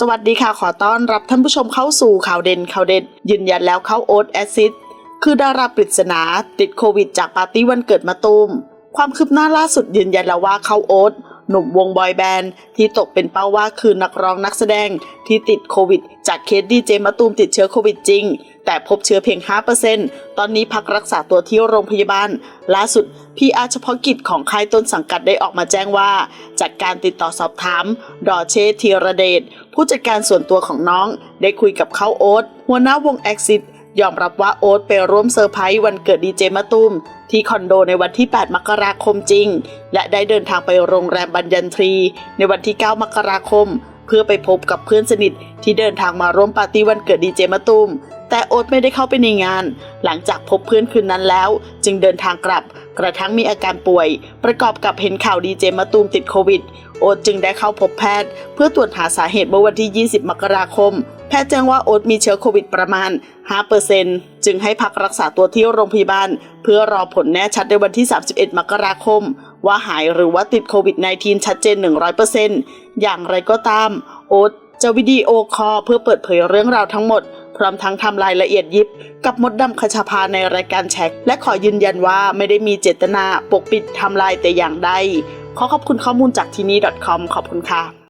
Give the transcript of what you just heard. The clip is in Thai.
สวัสดีค่ะขอต้อนรับท่านผู้ชมเข้าสู่ข่าวเด่นข่าวเด็ดยืนยันแล้วเข้าโอ๊ตแอซิดคือดาราปริศนาติดโควิดจากปาร์ตี้วันเกิดมาตูมความคืบหน้าล่าสุดยืนยันแล้วว่าเข้าโอ๊ตหนุ่มวงบอยแบนด์ที่ตกเป็นเป้าว่าคือนักร้องนักแสดงที่ติดโควิด จากเคสดีเจมาตูมติดเชื้อโควิดจริง แต่พบเชื้อเพียง 5%ตอนนี้พักรักษาตัวที่โรงพยาบาล ล่าสุดพีอาเฉพาะกิจของค่ายต้นสังกัดได้ออกมาแจ้งว่า จากการติดต่อสอบถาม ดอเชธีรเดช ผู้จัดการส่วนตัวของน้องได้คุยกับเขาโอ๊ตหัวหน้าวงแอ i ิยอมรับว่าโอ๊ตไปร่วมเซอร์ไพรส์วันเกิดดีเจมะตูมที่คอนโดในวันที่ 8 มกราคมจริง และได้เดินทางไปโรงแรมบัญญันทรี ในวันที่ 9 มกราคม เพื่อไปพบกับเพื่อนสนิทที่เดินทางมาร่วมปาร์ตี้วันเกิดดีเจมะตูมแต่โอ๊ตไม่ได้เข้าไปในงาน หลังจากพบเพื่อนคืนนั้นแล้ว จึงเดินทางกลับ กระทั่งมีอาการป่วย ประกอบกับเห็นข่าวดีเจมะตูมติดโควิด โอ๊ตจึงได้เข้าพบแพทย์ เพื่อตรวจหาสาเหตุเมื่อวันที่ 20 มกราคม แพทย์แจ้งว่าโอ๊ตมีเชื้อโควิดประมาณ 5%จึงให้พักรักษาตัวที่โรงพยาบาล เพื่อรอผลแน่ชัดในวันที่ 31 มกราคม ว่าหายหรือว่าติดโควิด -19 ชัดเจน 100%อย่างไรก็ตาม โอ๊ตจะวิดีโอคอลเพื่อเปิดเผยเรื่องราวทั้งหมด พร้อมทั้งทำรายละเอียดยิบ กับมดดำคชาพาในรายการแช็และขอยืนยันว่าไม่ได้มีเจตนาปกปิดทำลายแต่อย่างใดขอขอบคุณข้อมูลจากที่นี่ .com ขอบคุณค่ะ